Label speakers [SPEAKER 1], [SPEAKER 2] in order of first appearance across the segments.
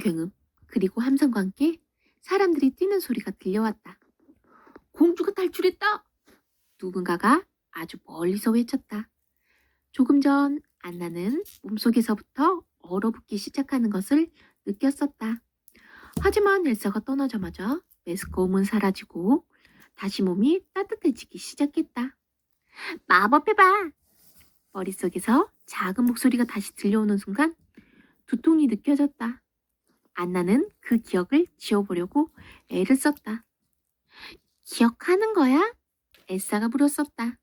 [SPEAKER 1] 굉음 그리고 함성과 함께 사람들이 뛰는 소리가 들려왔다. 공주가 탈출했다! 누군가가 아주 멀리서 외쳤다. 조금 전 안나는 몸속에서부터 얼어붙기 시작하는 것을 느꼈었다. 하지만 엘사가 떠나자마자 메스꺼움은 사라지고 다시 몸이 따뜻해지기 시작했다. 마법해봐! 머릿속에서 작은 목소리가 다시 들려오는 순간 두통이 느껴졌다. 안나는 그 기억을 지워보려고 애를 썼다. 기억하는 거야? 엘사가 물었었다.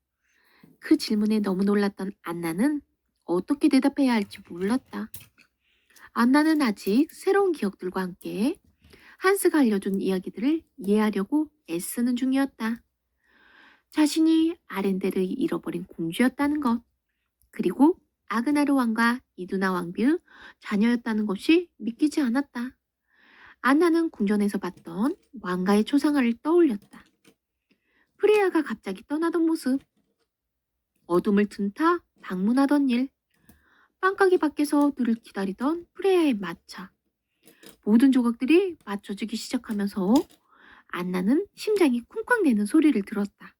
[SPEAKER 1] 그 질문에 너무 놀랐던 안나는 어떻게 대답해야 할지 몰랐다. 안나는 아직 새로운 기억들과 함께 한스가 알려준 이야기들을 이해하려고 애쓰는 중이었다. 자신이 아렌데를 잃어버린 공주였다는 것, 그리고 아그나르 왕과 이두나 왕비의 자녀였다는 것이 믿기지 않았다. 안나는 궁전에서 봤던 왕가의 초상화를 떠올렸다. 프리아가 갑자기 떠나던 모습, 어둠을 틈타 방문하던 일, 빵가게 밖에서 그를 기다리던 프레야의 마차. 모든 조각들이 맞춰지기 시작하면서 안나는 심장이 쿵쾅대는 소리를 들었다.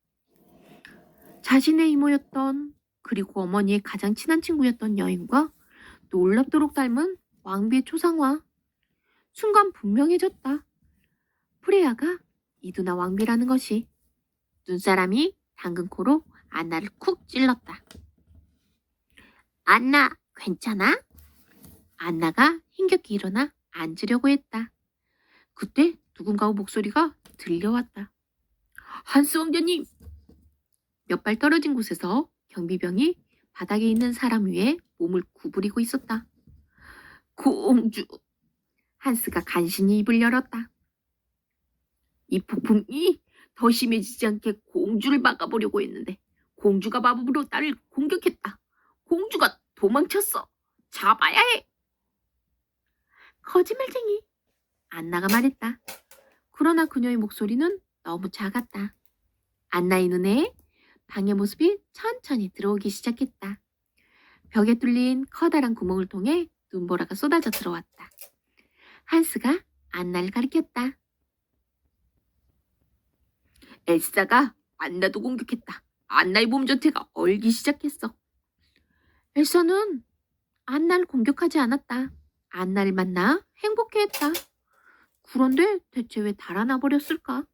[SPEAKER 1] 자신의 이모였던 그리고 어머니의 가장 친한 친구였던 여인과 놀랍도록 닮은 왕비의 초상화. 순간 분명해졌다. 프레야가 이두나 왕비라는 것이 눈사람이 당근 코로 안나를 쿡 찔렀다. 안나, 괜찮아? 안나가 힘겹게 일어나 앉으려고 했다. 그때 누군가의 목소리가 들려왔다. 한스 왕자님! 몇 발 떨어진 곳에서 경비병이 바닥에 있는 사람 위에 몸을 구부리고 있었다. 공주! 한스가 간신히 입을 열었다. 이 폭풍이 더 심해지지 않게 공주를 막아보려고 했는데 공주가 마법으로 나를 공격했다. 공주가 도망쳤어. 잡아야 해. 거짓말쟁이. 안나가 말했다. 그러나 그녀의 목소리는 너무 작았다. 안나의 눈에 방의 모습이 천천히 들어오기 시작했다. 벽에 뚫린 커다란 구멍을 통해 눈보라가 쏟아져 들어왔다. 한스가 안나를 가리켰다. 엘사가 안나도 공격했다. 안나의 몸 전체가 얼기 시작했어. 엘사는 안나를 공격하지 않았다. 안나를 만나 행복해했다. 그런데 대체 왜 달아나 버렸을까?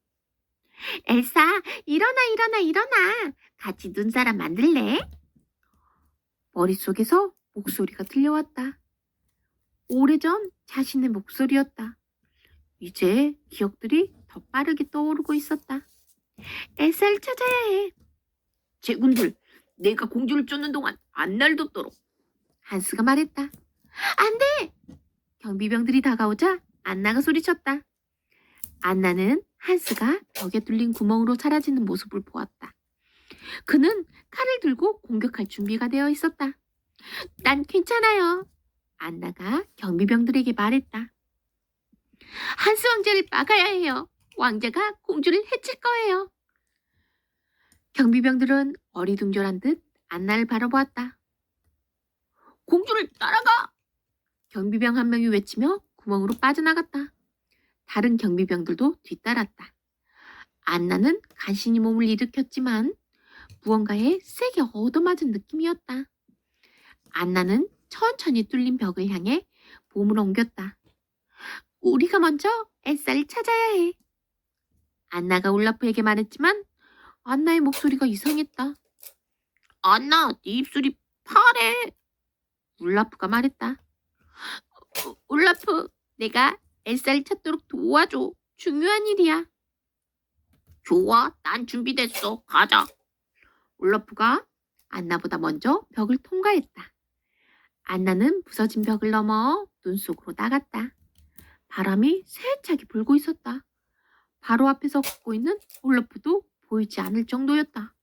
[SPEAKER 1] 엘사, 일어나, 일어나, 일어나. 같이 눈사람 만들래? 머릿속에서 목소리가 들려왔다. 오래전 자신의 목소리였다. 이제 기억들이 더 빠르게 떠오르고 있었다. 엘사를 찾아야 해. 제군들, 내가 공주를 쫓는 동안 안날 돕도록. 한스가 말했다. 안 돼! 경비병들이 다가오자 안나가 소리쳤다. 안나는 한스가 벽에 뚫린 구멍으로 사라지는 모습을 보았다. 그는 칼을 들고 공격할 준비가 되어 있었다. 난 괜찮아요. 안나가 경비병들에게 말했다. 한스 왕자를 막아야 해요. 왕자가 공주를 해칠 거예요. 경비병들은 어리둥절한 듯 안나를 바라보았다. 공주를 따라가! 경비병 한 명이 외치며 구멍으로 빠져나갔다. 다른 경비병들도 뒤따랐다. 안나는 간신히 몸을 일으켰지만 무언가에 세게 얻어맞은 느낌이었다. 안나는 천천히 뚫린 벽을 향해 몸을 옮겼다. 우리가 먼저 엘사를 찾아야 해. 안나가 울라프에게 말했지만 안나의 목소리가 이상했다. 안나, 네 입술이 파래. 울라프가 말했다. 어, 울라프, 내가 엘사를 찾도록 도와줘. 중요한 일이야. 좋아, 난 준비됐어. 가자. 울라프가 안나보다 먼저 벽을 통과했다. 안나는 부서진 벽을 넘어 눈 속으로 나갔다. 바람이 세차게 불고 있었다. 바로 앞에서 걷고 있는 울라프도 보이지 않을 정도였다.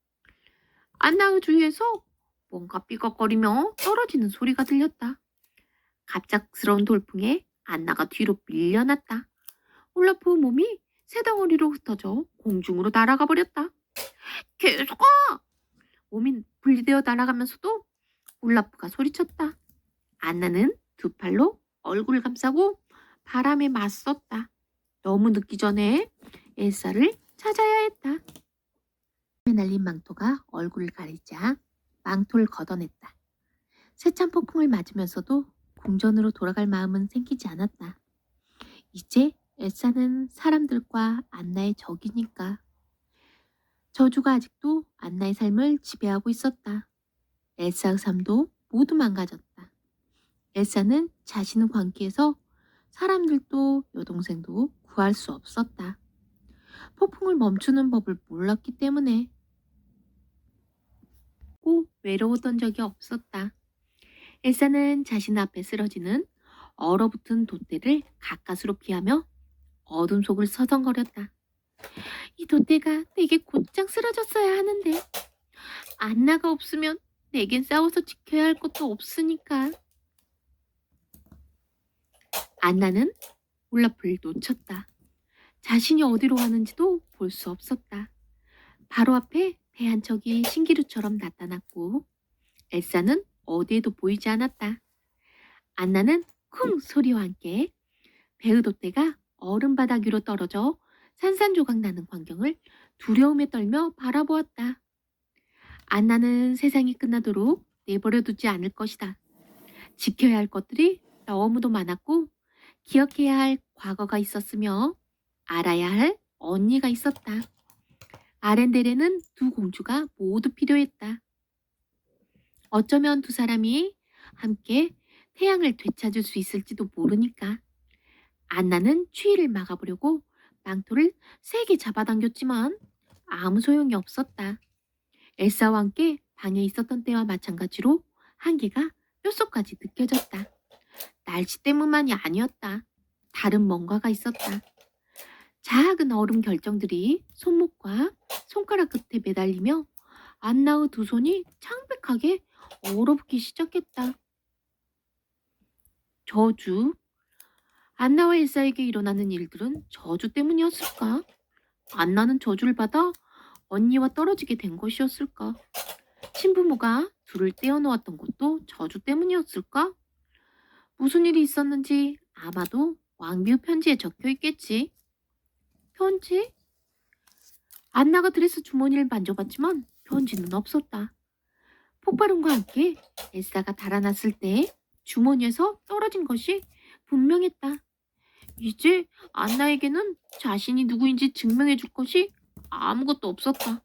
[SPEAKER 1] 안나의 주위에서 뭔가 삐걱거리며 떨어지는 소리가 들렸다. 갑작스러운 돌풍에 안나가 뒤로 밀려났다. 올라프 몸이 새 덩어리로 흩어져 공중으로 날아가 버렸다. 계속 가! 몸이 분리되어 날아가면서도 울라프가 소리쳤다. 안나는 두 팔로 얼굴을 감싸고 바람에 맞섰다. 너무 늦기 전에 엘사를 찾아야 했다. 날린 망토가 얼굴을 가리자 망토를 걷어냈다. 세찬 폭풍을 맞으면서도 궁전으로 돌아갈 마음은 생기지 않았다. 이제 엘사는 사람들과 안나의 적이니까. 저주가 아직도 안나의 삶을 지배하고 있었다. 엘사의 삶도 모두 망가졌다. 엘사는 자신의 관계에서 사람들도 여동생도 구할 수 없었다. 폭풍을 멈추는 법을 몰랐기 때문에 꼭 외로웠던 적이 없었다. 엘사는 자신 앞에 쓰러지는 얼어붙은 돛대를 가까스로 피하며 어둠 속을 서성거렸다. 이 돛대가 내게 곧장 쓰러졌어야 하는데 안나가 없으면 내겐 싸워서 지켜야 할 것도 없으니까. 안나는 올라프를 놓쳤다. 자신이 어디로 가는지도 볼 수 없었다. 바로 앞에 배 한 척이 신기루처럼 나타났고 엘사는 어디에도 보이지 않았다. 안나는 쿵 소리와 함께 배의 돛대가 얼음 바닥 위로 떨어져 산산조각 나는 광경을 두려움에 떨며 바라보았다. 안나는 세상이 끝나도록 내버려 두지 않을 것이다. 지켜야 할 것들이 너무도 많았고 기억해야 할 과거가 있었으며 알아야 할 언니가 있었다. 아렌델에는 두 공주가 모두 필요했다. 어쩌면 두 사람이 함께 태양을 되찾을 수 있을지도 모르니까. 안나는 추위를 막아보려고 망토를 세게 잡아당겼지만 아무 소용이 없었다. 엘사와 함께 방에 있었던 때와 마찬가지로 한계가 뼛속까지 느껴졌다. 날씨 때문만이 아니었다. 다른 뭔가가 있었다. 작은 얼음 결정들이 손목과 손가락 끝에 매달리며 안나의 두 손이 창백하게 얼어붙기 시작했다. 저주. 안나와 엘사에게 일어나는 일들은 저주 때문이었을까? 안나는 저주를 받아 언니와 떨어지게 된 것이었을까? 신부모가 둘을 떼어놓았던 것도 저주 때문이었을까? 무슨 일이 있었는지 아마도 왕비의 편지에 적혀 있겠지. 편지? 안나가 드레스 주머니를 만져봤지만 편지는 없었다. 폭발음과 함께 엘사가 달아났을 때 주머니에서 떨어진 것이 분명했다. 이제 안나에게는 자신이 누구인지 증명해 줄 것이 아무것도 없었다.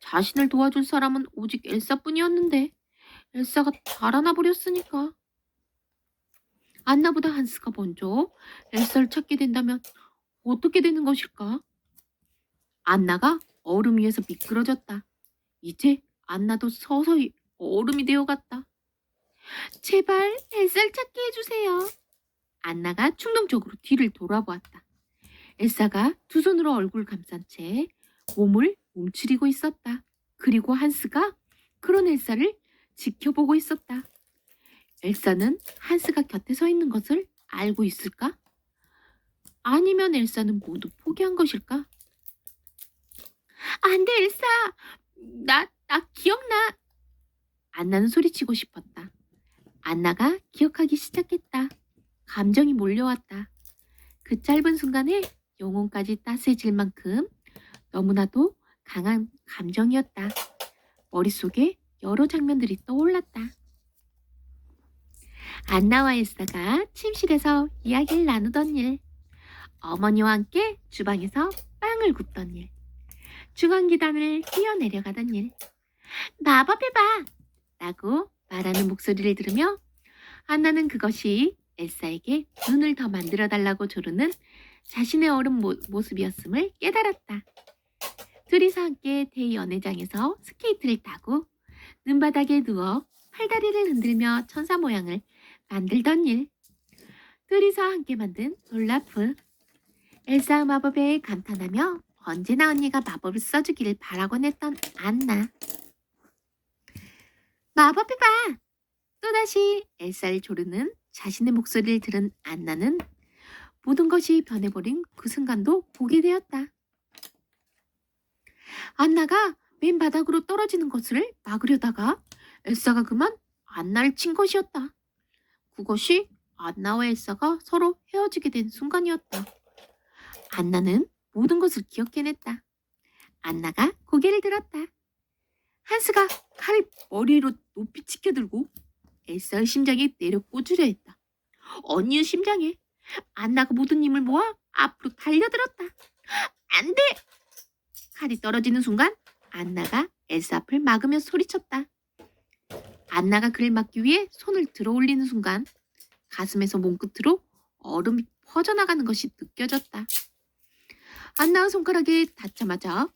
[SPEAKER 1] 자신을 도와줄 사람은 오직 엘사뿐이었는데 엘사가 달아나 버렸으니까. 안나보다 한스가 먼저 엘사를 찾게 된다면 어떻게 되는 것일까? 안나가 얼음 위에서 미끄러졌다. 이제 안나도 서서히 얼음이 되어갔다. 제발 엘사를 찾게 해주세요. 안나가 충동적으로 뒤를 돌아보았다. 엘사가 두 손으로 얼굴 감싼 채 몸을 움츠리고 있었다. 그리고 한스가 그런 엘사를 지켜보고 있었다. 엘사는 한스가 곁에 서 있는 것을 알고 있을까? 아니면 엘사는 모두 포기한 것일까? 안 돼, 엘사! 나, 나 기억나! 안나는 소리치고 싶었다. 안나가 기억하기 시작했다. 감정이 몰려왔다. 그 짧은 순간에 영혼까지 따스해질 만큼 너무나도 강한 감정이었다. 머릿속에 여러 장면들이 떠올랐다. 안나와 엘사가 침실에서 이야기를 나누던 일, 어머니와 함께 주방에서 빵을 굽던 일, 중앙 계단을 뛰어내려가던 일, 마법해봐! 라고 말하는 목소리를 들으며 안나는 그것이 엘사에게 눈을 더 만들어 달라고 조르는 자신의 어른 모, 모습이었음을 깨달았다. 둘이서 함께 대연회장에서 스케이트를 타고 눈바닥에 누워 팔다리를 흔들며 천사 모양을 만들던 일. 둘이서 함께 만든 롤라프. 엘사 마법에 감탄하며 언제나 언니가 마법을 써주기를 바라곤 했던 안나. 마법해봐! 또다시 엘사를 조르는 자신의 목소리를 들은 안나는 모든 것이 변해버린 그 순간도 보게 되었다. 안나가 맨 바닥으로 떨어지는 것을 막으려다가 엘사가 그만 안나를 친 것이었다. 그것이 안나와 엘사가 서로 헤어지게 된 순간이었다. 안나는 모든 것을 기억해냈다. 안나가 고개를 들었다. 한스가 칼을 머리로 높이 치켜들고 엘사의 심장에 내려 꽂으려 했다. 언니의 심장에 안나가 모든 힘을 모아 앞으로 달려들었다. 안 돼! 칼이 떨어지는 순간 안나가 엘사 앞을 막으며 소리쳤다. 안나가 그를 막기 위해 손을 들어 올리는 순간 가슴에서 몸끝으로 얼음이 퍼져나가는 것이 느껴졌다. 안나의 손가락에 닿자마자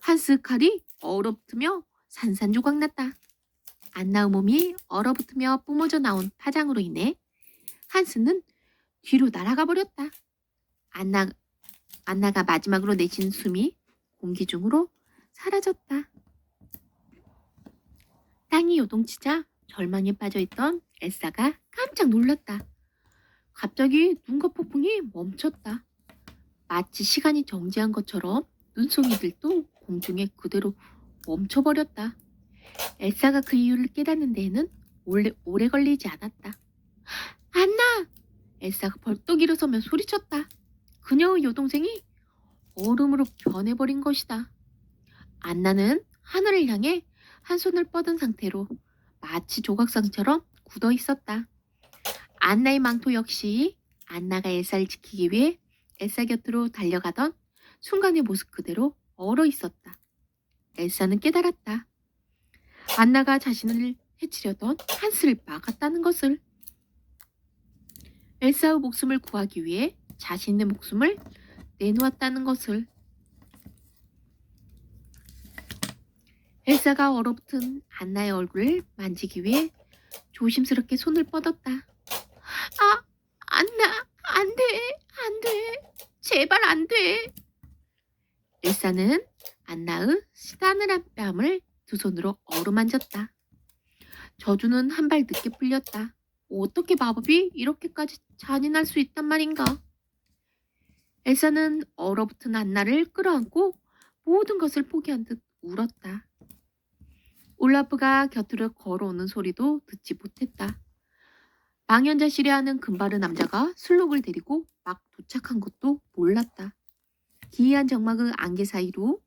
[SPEAKER 1] 한스 칼이 얼어붙으며 산산조각 났다. 안나의 몸이 얼어붙으며 뿜어져 나온 파장으로 인해 한스는 뒤로 날아가 버렸다. 안나, 안나가 마지막으로 내쉰 숨이 공기 중으로 사라졌다. 땅이 요동치자 절망에 빠져있던 엘사가 깜짝 놀랐다. 갑자기 눈과 폭풍이 멈췄다. 마치 시간이 정지한 것처럼 눈송이들도 공중에 그대로 멈춰버렸다. 엘사가 그 이유를 깨닫는 데에는 오래, 오래 걸리지 않았다. 안나! 엘사가 벌떡 일어서며 소리쳤다. 그녀의 여동생이 얼음으로 변해버린 것이다. 안나는 하늘을 향해 한 손을 뻗은 상태로 마치 조각상처럼 굳어 있었다. 안나의 망토 역시 안나가 엘사를 지키기 위해 엘사 곁으로 달려가던 순간의 모습 그대로 얼어 있었다. 엘사는 깨달았다. 안나가 자신을 해치려던 한스를 막았다는 것을. 엘사의 목숨을 구하기 위해 자신의 목숨을 내놓았다는 것을. 엘사가 얼어붙은 안나의 얼굴을 만지기 위해 조심스럽게 손을 뻗었다. 아, 안나, 안 돼, 안 돼. 제발 안 돼. 엘사는 안나의 시다늘한 뺨을 두 손으로 어루만졌다. 저주는 한 발 늦게 풀렸다. 어떻게 마법이 이렇게까지 잔인할 수 있단 말인가? 엘사는 얼어붙은 안나를 끌어안고 모든 것을 포기한 듯 울었다. 올라프가 곁으로 걸어오는 소리도 듣지 못했다. 망연자실해 하는 금바르 남자가 술록을 데리고 막 도착한 것도 몰랐다. 기이한 정막의 안개 사이로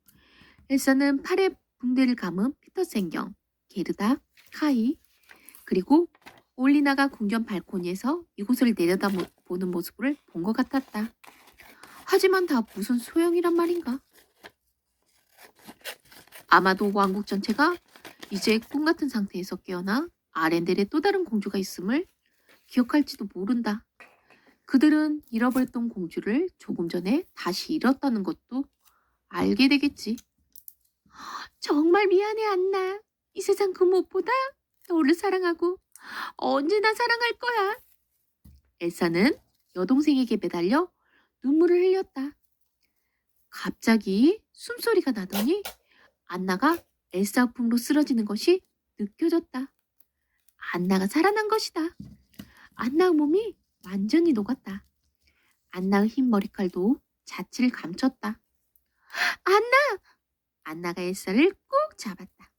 [SPEAKER 1] 엘사는 팔에 붕대를 감은 피터센경, 게르다, 카이, 그리고 올리나가 궁전 발코니에서 이곳을 내려다보는 모습을 본 것 같았다. 하지만 다 무슨 소용이란 말인가? 아마도 왕국 전체가 이제 꿈 같은 상태에서 깨어나 아렌델의 또 다른 공주가 있음을 기억할지도 모른다. 그들은 잃어버렸던 공주를 조금 전에 다시 잃었다는 것도 알게 되겠지. 정말 미안해, 안나. 이 세상 그 무엇보다 너를 사랑하고 언제나 사랑할 거야. 엘사는 여동생에게 매달려 눈물을 흘렸다. 갑자기 숨소리가 나더니 안나가 엘사 품으로 쓰러지는 것이 느껴졌다. 안나가 살아난 것이다. 안나의 몸이 완전히 녹았다. 안나의 흰 머리칼도 자취를 감췄다. 안나! 안나가 엘사를 꼭 잡았다.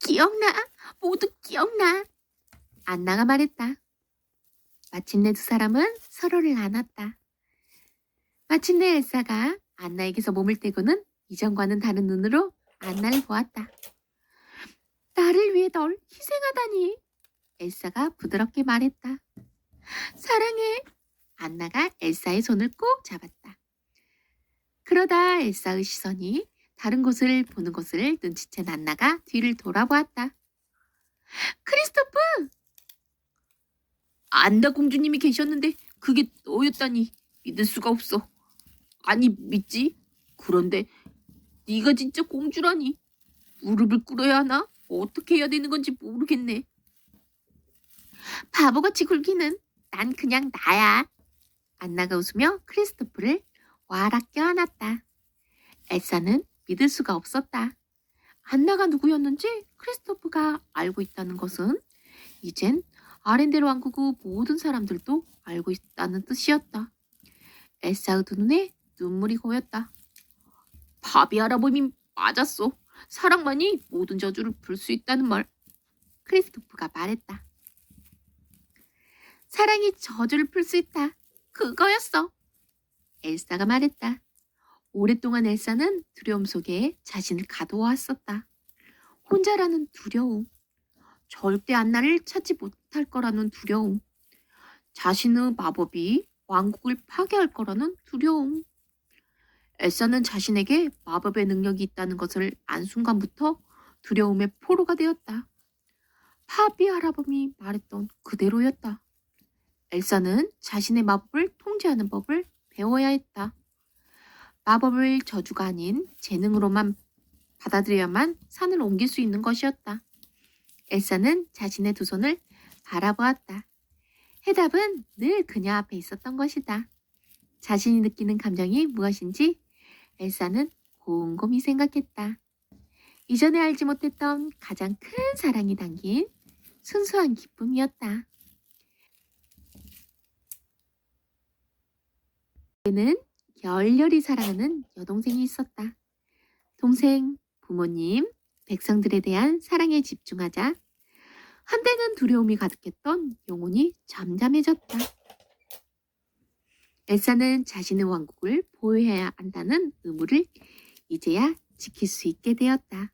[SPEAKER 1] 기억나? 모두 기억나? 안나가 말했다. 마침내 두 사람은 서로를 안았다. 마침내 엘사가 안나에게서 몸을 떼고는 이전과는 다른 눈으로 안나를 보았다. 나를 위해 널 희생하다니. 엘사가 부드럽게 말했다. 사랑해. 안나가 엘사의 손을 꼭 잡았다. 그러다 엘사의 시선이 다른 곳을 보는 것을 눈치챈 안나가 뒤를 돌아보았다. 크리스토프! 안다 공주님이 계셨는데 그게 너였다니 믿을 수가 없어. 아니 믿지? 그런데 네가 진짜 공주라니 무릎을 꿇어야 하나? 어떻게 해야 되는 건지 모르겠네. 바보같이 굴기는 난 그냥 나야. 안나가 웃으며 크리스토프를 와락 껴안았다. 엘사는 믿을 수가 없었다. 안나가 누구였는지 크리스토프가 알고 있다는 것은 이젠 아렌데르 왕국의 모든 사람들도 알고 있다는 뜻이었다. 엘사의 두 눈에 눈물이 고였다. 바비 할아버님이 맞았어. 사랑만이 모든 저주를 풀 수 있다는 말. 크리스토프가 말했다. 사랑이 저주를 풀 수 있다. 그거였어. 엘사가 말했다. 오랫동안 엘사는 두려움 속에 자신을 가두어왔었다. 혼자라는 두려움. 절대 안나를 찾지 못할 거라는 두려움. 자신의 마법이 왕국을 파괴할 거라는 두려움. 엘사는 자신에게 마법의 능력이 있다는 것을 안 순간부터 두려움의 포로가 되었다. 파비 할아범이 말했던 그대로였다. 엘사는 자신의 마법을 통제하는 법을 배워야 했다. 마법을 저주가 아닌 재능으로만 받아들여야만 산을 옮길 수 있는 것이었다. 엘사는 자신의 두 손을 바라보았다. 해답은 늘 그녀 앞에 있었던 것이다. 자신이 느끼는 감정이 무엇인지 엘사는 곰곰이 생각했다. 이전에 알지 못했던 가장 큰 사랑이 담긴 순수한 기쁨이었다. 그는 열렬히 사랑하는 여동생이 있었다. 동생, 부모님, 백성들에 대한 사랑에 집중하자 한때는 두려움이 가득했던 영혼이 잠잠해졌다. 엘사는 자신의 왕국을 보호해야 한다는 의무를 이제야 지킬 수 있게 되었다.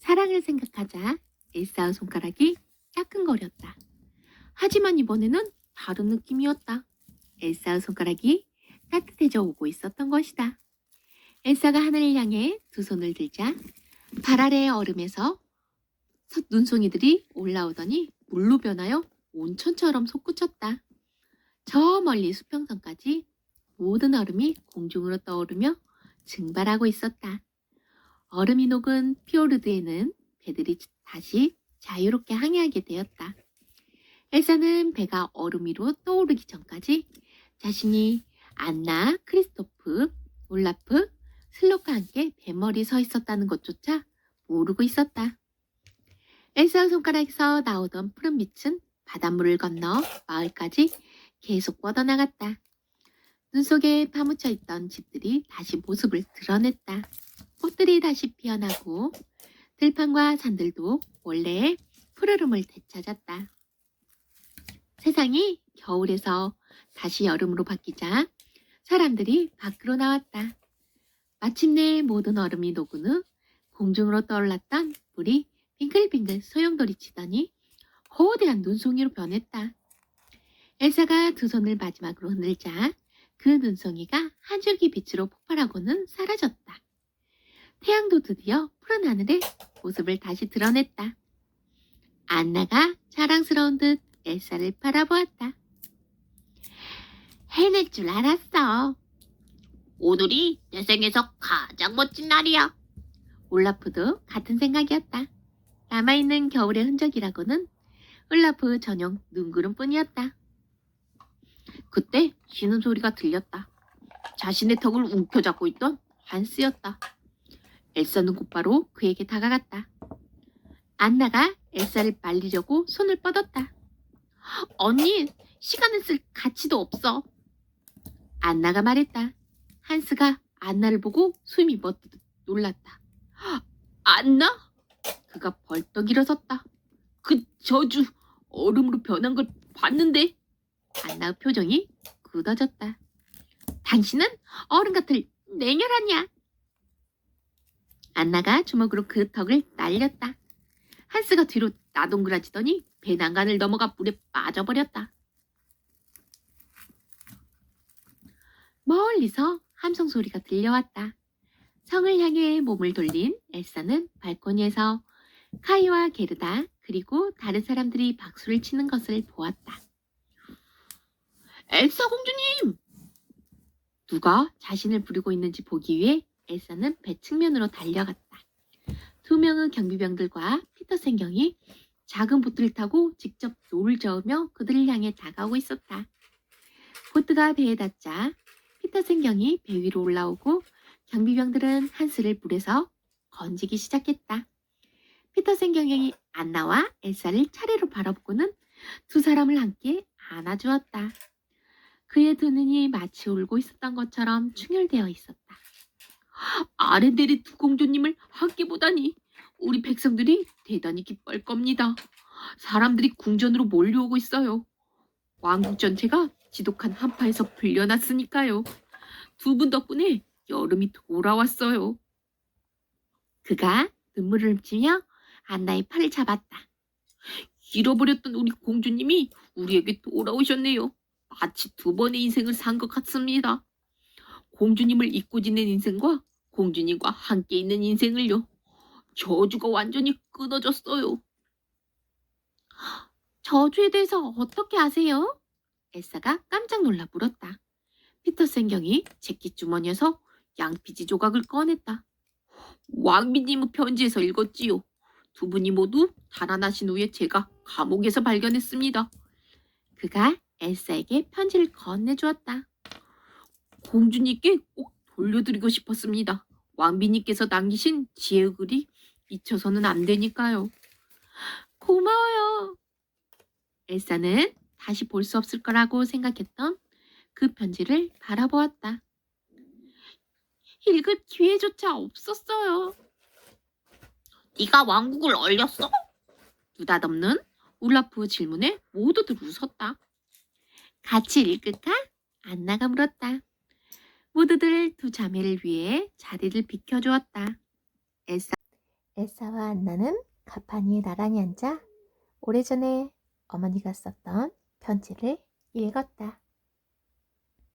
[SPEAKER 1] 사랑을 생각하자 엘사의 손가락이 따끔거렸다. 하지만 이번에는 다른 느낌이었다. 엘사의 손가락이 따뜻해져 오고 있었던 것이다. 엘사가 하늘을 향해 두 손을 들자 발 아래의 얼음에서 첫 눈송이들이 올라오더니 물로 변하여 온천처럼 솟구쳤다. 저 멀리 수평선까지 모든 얼음이 공중으로 떠오르며 증발하고 있었다. 얼음이 녹은 피오르드에는 배들이 다시 자유롭게 항해하게 되었다. 엘사는 배가 얼음 위로 떠오르기 전까지 자신이 안나, 크리스토프, 올라프, 슬로크와 함께 배멀리 서 있었다는 것조차 모르고 있었다. 엘사의 손가락에서 나오던 푸른 빛은 바닷물을 건너 마을까지 계속 뻗어나갔다. 눈 속에 파묻혀 있던 집들이 다시 모습을 드러냈다. 꽃들이 다시 피어나고 들판과 산들도 원래의 푸르름을 되찾았다. 세상이 겨울에서 다시 여름으로 바뀌자 사람들이 밖으로 나왔다. 마침내 모든 얼음이 녹은 후 공중으로 떠올랐던 물이 빙글빙글 소용돌이 치더니 거대한 눈송이로 변했다. 엘사가 두 손을 마지막으로 흔들자 그 눈송이가 한 줄기 빛으로 폭발하고는 사라졌다. 태양도 드디어 푸른 하늘에 모습을 다시 드러냈다. 안나가 자랑스러운 듯 엘사를 바라보았다. 해낼 줄 알았어. 오늘이 내 생에서 가장 멋진 날이야. 올라프도 같은 생각이었다. 남아있는 겨울의 흔적이라고는 올라프 전용 눈구름뿐이었다. 그때 쉬는 소리가 들렸다. 자신의 턱을 움켜잡고 있던 한스였다. 엘사는 곧바로 그에게 다가갔다. 안나가 엘사를 말리려고 손을 뻗었다. 언니, 시간을 쓸 가치도 없어. 안나가 말했다. 한스가 안나를 보고 숨이 멎듯 놀랐다. 안나? 그가 벌떡 일어섰다. 그 저주 얼음으로 변한 걸 봤는데 안나의 표정이 굳어졌다. 당신은 어른 같을 냉혈하냐? 안나가 주먹으로 그 턱을 날렸다. 한스가 뒤로 나동그라지더니 배 난간을 넘어가 물에 빠져버렸다. 멀리서 함성 소리가 들려왔다. 성을 향해 몸을 돌린 엘사는 발코니에서 카이와 게르다 그리고 다른 사람들이 박수를 치는 것을 보았다. 엘사 공주님! 누가 자신을 부르고 있는지 보기 위해 엘사는 배 측면으로 달려갔다. 두 명의 경비병들과 피터 생경이 작은 보트를 타고 직접 노를 저으며 그들을 향해 다가오고 있었다. 보트가 배에 닿자 피터 생경이 배 위로 올라오고 경비병들은 한스를 물에서 건지기 시작했다. 피터 생경이 안나와 엘사를 차례로 바라보고는 두 사람을 함께 안아주었다. 그의 두 눈이 마치 울고 있었던 것처럼 충혈되어 있었다. 아렌데리 두 공주님을 함께 보다니 우리 백성들이 대단히 기뻐할 겁니다. 사람들이 궁전으로 몰려오고 있어요. 왕국 전체가 지독한 한파에서 불려났으니까요. 두 분 덕분에 여름이 돌아왔어요. 그가 눈물을 훔치며 안나의 팔을 잡았다. 잃어버렸던 우리 공주님이 우리에게 돌아오셨네요. 마치 두 번의 인생을 산 것 같습니다. 공주님을 잊고 지낸 인생과 공주님과 함께 있는 인생을요. 저주가 완전히 끊어졌어요. 저주에 대해서 어떻게 아세요? 엘사가 깜짝 놀라 물었다. 피터센 경이 제끼 주머니에서 양피지 조각을 꺼냈다. 왕비님의 편지에서 읽었지요. 두 분이 모두 달아나신 후에 제가 감옥에서 발견했습니다. 그가 엘사에게 편지를 건네주었다. 공주님께 꼭 돌려드리고 싶었습니다. 왕비님께서 남기신 지혜의 글이 잊혀서는 안 되니까요. 고마워요. 엘사는 다시 볼 수 없을 거라고 생각했던 그 편지를 바라보았다. 읽을 기회조차 없었어요. 네가 왕국을 얼렸어? 느닷없는 울라프 질문에 모두들 웃었다. 같이 읽을까? 안나가 물었다. 모두들 두 자매를 위해 자리를 비켜주었다. 엘사
[SPEAKER 2] 엘사와 안나는 가판 위에 나란히 앉아 오래전에 어머니가 썼던 편지를 읽었다.